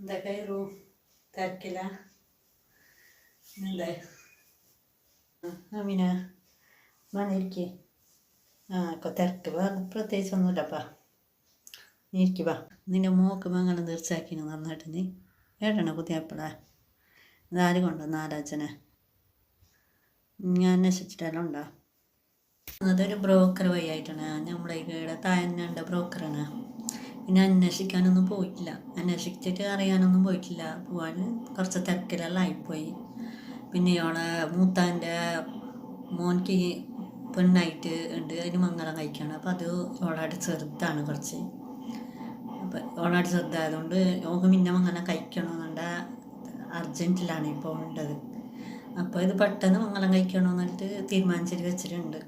എന്താ കയറു തിരക്കില്ല എന്താ അമീന വന്നിരിക്കേ ആ ഒക്കെ തിരക്ക് പ്രത്യേകിച്ച് ഒന്നുമില്ലപ്പാ നീ ഇരിക്ക് വാ നിന്റെ മോക്ക് മംഗളം തീർച്ചയാക്കിന് നന്നായിട്ട് നീ ഏടണ പുതിയപ്പളാ ഇതാര് കൊണ്ടുവന്ന ആലോചന ഞാൻ അന്വേഷിച്ചിട്ടെല്ലാം ഉണ്ടോ അതൊരു ബ്രോക്കർ വഴിയായിട്ടാണ് നമ്മുടെ ഇവിടെ തായന്നുണ്ട് ബ്രോക്കറാണ് പിന്നെ അന്വേഷിക്കാനൊന്നും പോയിട്ടില്ല. അന്വേഷിച്ചിട്ട് അറിയാനൊന്നും പോയിട്ടില്ല. പോവാൻ കുറച്ച് തിരക്കിലെല്ലാം ആയിപ്പോയി പിന്നെ ഓളെ മൂത്താന്റെ മോൻക്ക് പെണ്ണായിട്ട് ഉണ്ട്. അതിന് മംഗളം കഴിക്കണം. അപ്പോൾ അത് ഇവളായിട്ട് ചെറുതാണ് കുറച്ച്. അപ്പം ഇവളായിട്ട് ചെറുതായതുകൊണ്ട് ഓക്ക് പിന്നെ മംഗളം കഴിക്കണമെന്നുണ്ട അർജന്റിലാണ് ഇപ്പോൾ ഉണ്ടത്. അപ്പോൾ ഇത് പെട്ടെന്ന് മംഗളം കഴിക്കണമെന്നിട്ട് തീരുമാനിച്ചിട്ട് വെച്ചിട്ടുണ്ട്.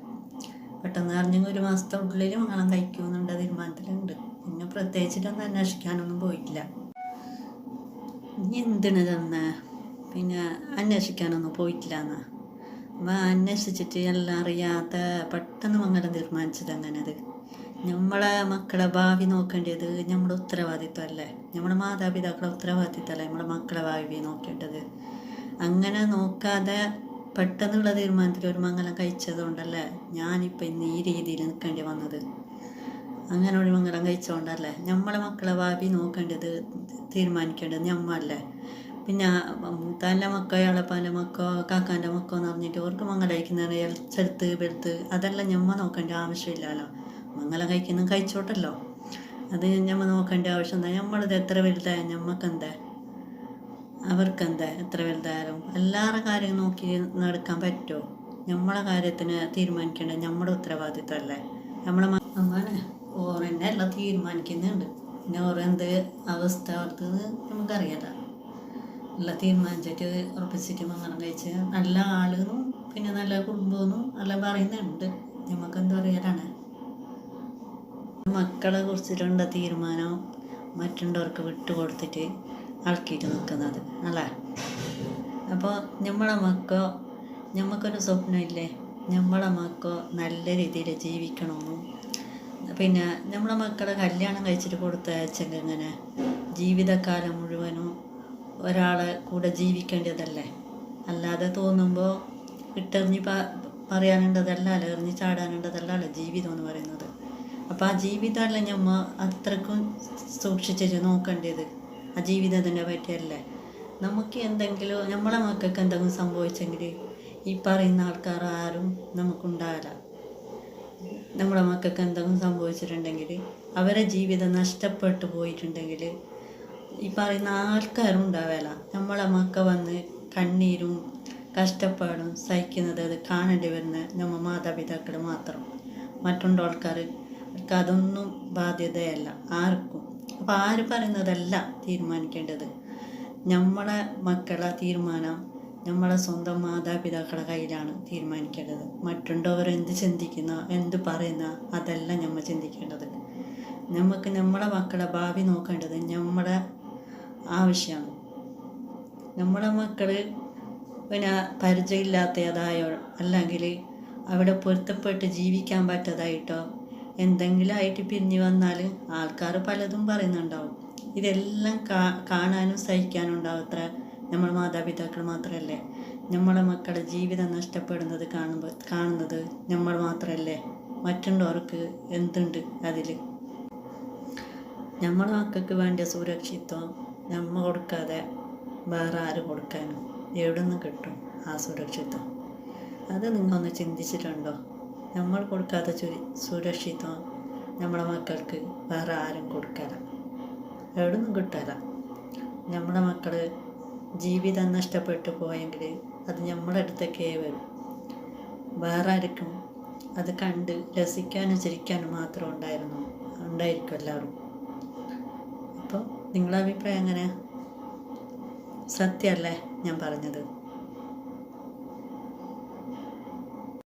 പെട്ടെന്ന് അറിഞ്ഞെങ്കിൽ ഒരു മാസത്തെ ഉള്ളിൽ മംഗളം കഴിക്കുമെന്നുള്ള തീരുമാനത്തിലുണ്ട്. പിന്നെ പ്രത്യേകിച്ചിട്ടൊന്നും അന്വേഷിക്കാനൊന്നും പോയിട്ടില്ല. ഇനി എന്തിനു തന്നെ പിന്നെ അന്വേഷിക്കാനൊന്നും പോയിട്ടില്ല എന്നാ അപ്പം അന്വേഷിച്ചിട്ട് എല്ലാം അറിയാത്ത പെട്ടെന്ന് മംഗലം തീരുമാനിച്ചത് അങ്ങനത് നമ്മളെ മക്കളെ ഭാവി നോക്കേണ്ടത് നമ്മുടെ ഉത്തരവാദിത്വമല്ലേ നമ്മുടെ മാതാപിതാക്കളെ ഉത്തരവാദിത്വമല്ലേ നമ്മുടെ മക്കളെ ഭാവി നോക്കേണ്ടത്? അങ്ങനെ നോക്കാതെ പെട്ടെന്നുള്ള തീരുമാനത്തിൽ ഒരു മംഗലം കഴിച്ചതുകൊണ്ടല്ലേ ഞാനിപ്പോൾ ഇന്ന് ഈ രീതിയിൽ നിൽക്കേണ്ടി വന്നത്? അങ്ങനെ ഒരു മംഗലം കഴിച്ചോണ്ടല്ലേ? നമ്മളെ മക്കളെ ഭാവി നോക്കേണ്ടത് തീരുമാനിക്കേണ്ടത് ഞമ്മല്ലേ? പിന്നെ മൂത്താന്റെ മക്കോ ഇളപ്പാന്റെ മക്കോ കാക്കാന്റെ മക്കോ എന്ന് പറഞ്ഞിട്ട് ഓർക്ക് മംഗലം കഴിക്കുന്നതിന് ചെറുത്ത് വെളുത്ത് അതെല്ലാം ഞമ്മ നോക്കേണ്ട ആവശ്യമില്ലല്ലോ. മംഗലം കഴിക്കുന്ന കഴിച്ചോട്ടല്ലോ. അത് ഞമ്മ നോക്കേണ്ട ആവശ്യം എന്താ? നമ്മളത് എത്ര വലുതായ ഞമ്മക്കെന്താ? അവർക്കെന്താ എത്ര വലുതായാലും എല്ലാവരുടെ കാര്യം നോക്കി നടക്കാൻ പറ്റുമോ? നമ്മളെ കാര്യത്തിന് തീരുമാനിക്കേണ്ട നമ്മുടെ ഉത്തരവാദിത്വമല്ലേ നമ്മളെ അങ്ങനെ ഓറന്നെ എല്ലാം തീരുമാനിക്കുന്നുണ്ട്. പിന്നെ ഓരെന്ത് അവസ്ഥ അവർക്ക് നമുക്കറിയാല. എല്ലാം തീരുമാനിച്ചിട്ട് ഉറപ്പിച്ചിട്ട് മംഗളം കഴിച്ച് നല്ല ആളെന്നും പിന്നെ നല്ല കുടുംബമെന്നും എല്ലാം പറയുന്നുണ്ട്. നമുക്ക് എന്താ പറയാനാണ്? മക്കളെ കുറിച്ചിട്ടുള്ള തീരുമാനം മറ്റുള്ളവർക്ക് വിട്ടുകൊടുത്തിട്ട് ആൾക്കിയിട്ട് നിൽക്കുന്നത് അല്ലേ? അപ്പോൾ നമ്മളെ മക്കോ നമുക്കൊരു സ്വപ്നമില്ലേ? നമ്മളെ മക്കോ നല്ല രീതിയിൽ ജീവിക്കണമെന്നും പിന്നെ നമ്മളെ മക്കളെ കല്യാണം കഴിച്ചിട്ട് കൊടുത്തയച്ചെങ്കിൽ ഇങ്ങനെ ജീവിതകാലം മുഴുവനും ഒരാളെ കൂടെ ജീവിക്കേണ്ടതല്ലേ? അല്ലാതെ തോന്നുമ്പോൾ ഇട്ടെറിഞ്ഞ് പ പറയാനുണ്ടതല്ല അല്ല എറിഞ്ഞ് ചാടാനുണ്ടതല്ല ജീവിതം എന്ന് പറയുന്നത്. അപ്പോൾ ആ ജീവിതമല്ല ഞമ്മ അത്രക്കും സൂക്ഷിച്ച് നോക്കേണ്ടത്? ആ ജീവിതത്തിനെ പറ്റിയല്ലേ? നമുക്ക് എന്തെങ്കിലും നമ്മളെ മക്കൾക്ക് എന്തെങ്കിലും സംഭവിച്ചെങ്കിൽ ഈ പറയുന്ന ആൾക്കാർ ആരും നമുക്കുണ്ടാവില്ല. നമ്മുടെ മക്കൾക്ക് എന്തെങ്കിലും സംഭവിച്ചിട്ടുണ്ടെങ്കിൽ അവരെ ജീവിതം നഷ്ടപ്പെട്ടു പോയിട്ടുണ്ടെങ്കിൽ ഈ പറയുന്ന ആൾക്കാരും ഉണ്ടാവില്ല നമ്മളെ മക്ക വന്ന് കണ്ണീരും കഷ്ടപ്പാടും സഹിക്കുന്നത് അത് കാണേണ്ടി വരുന്ന നമ്മ മാതാപിതാക്കൾ മാത്രം. മറ്റുള്ള ആൾക്കാർ അവർക്ക് അതൊന്നും ബാധ്യതയല്ല ആർക്കും. അപ്പോൾ ആര് പറയുന്നതല്ല തീരുമാനിക്കേണ്ടത്? നമ്മളെ മക്കളെ തീരുമാനം നമ്മളെ സ്വന്തം മാതാപിതാക്കളുടെ കയ്യിലാണ് തീരുമാനിക്കേണ്ടത്. മറ്റുള്ളവർ എന്ത് ചിന്തിക്കുന്ന എന്ത് പറയുന്ന അതെല്ലാം നമ്മൾ ചിന്തിക്കേണ്ടത്. നമുക്ക് നമ്മളെ മക്കളെ ഭാവി നോക്കേണ്ടത് നമ്മുടെ ആവശ്യമാണ്. നമ്മളെ മക്കൾ പിന്നെ പരിചയമില്ലാത്തതായോ അല്ലെങ്കിൽ അവിടെ പൊരുത്തപ്പെട്ട് ജീവിക്കാൻ പറ്റാതായിട്ടോ എന്തെങ്കിലും ആയിട്ട് പിരിഞ്ഞു വന്നാൽ ആൾക്കാർ പലതും പറയുന്നുണ്ടാവും. ഇതെല്ലാം കാണാനും സഹിക്കാനും ഉണ്ടാവും അത്ര നമ്മുടെ മാതാപിതാക്കൾ മാത്രമല്ലേ നമ്മളെ മക്കളുടെ ജീവിതം നഷ്ടപ്പെടുന്നത് കാണുമ്പോൾ കാണുന്നത് നമ്മൾ മാത്രമല്ലേ മറ്റുള്ളവർക്ക് എന്തുണ്ട് അതിൽ നമ്മളെ മക്കൾക്ക് വേണ്ട സുരക്ഷിത്വം നമ്മൾ കൊടുക്കാതെ വേറെ ആര് കൊടുക്കാനും എവിടെ നിന്ന് കിട്ടും ആ സുരക്ഷിത്വം? അത് നിങ്ങളൊന്ന് ചിന്തിച്ചിട്ടുണ്ടോ? നമ്മൾ കൊടുക്കാത്ത ചുരി സുരക്ഷിതം നമ്മുടെ മക്കൾക്ക് വേറെ ആരും കൊടുക്കാറ എവിടെ നിന്നും കിട്ടാറ നമ്മുടെ മക്കൾ ജീവിതം നഷ്ടപ്പെട്ടു പോയെങ്കിൽ അത് നമ്മുടെ അടുത്തേക്കേ വരും. വേറെ ആർക്കും അത് കണ്ട് രസിക്കാനും ചിരിക്കാനും മാത്രം ഉണ്ടായിരുന്നു. ഉണ്ടായിരിക്കും എല്ലാവരും. അപ്പോൾ നിങ്ങളുടെ അഭിപ്രായം എങ്ങനെ സത്യമല്ലേ ഞാൻ പറഞ്ഞത്?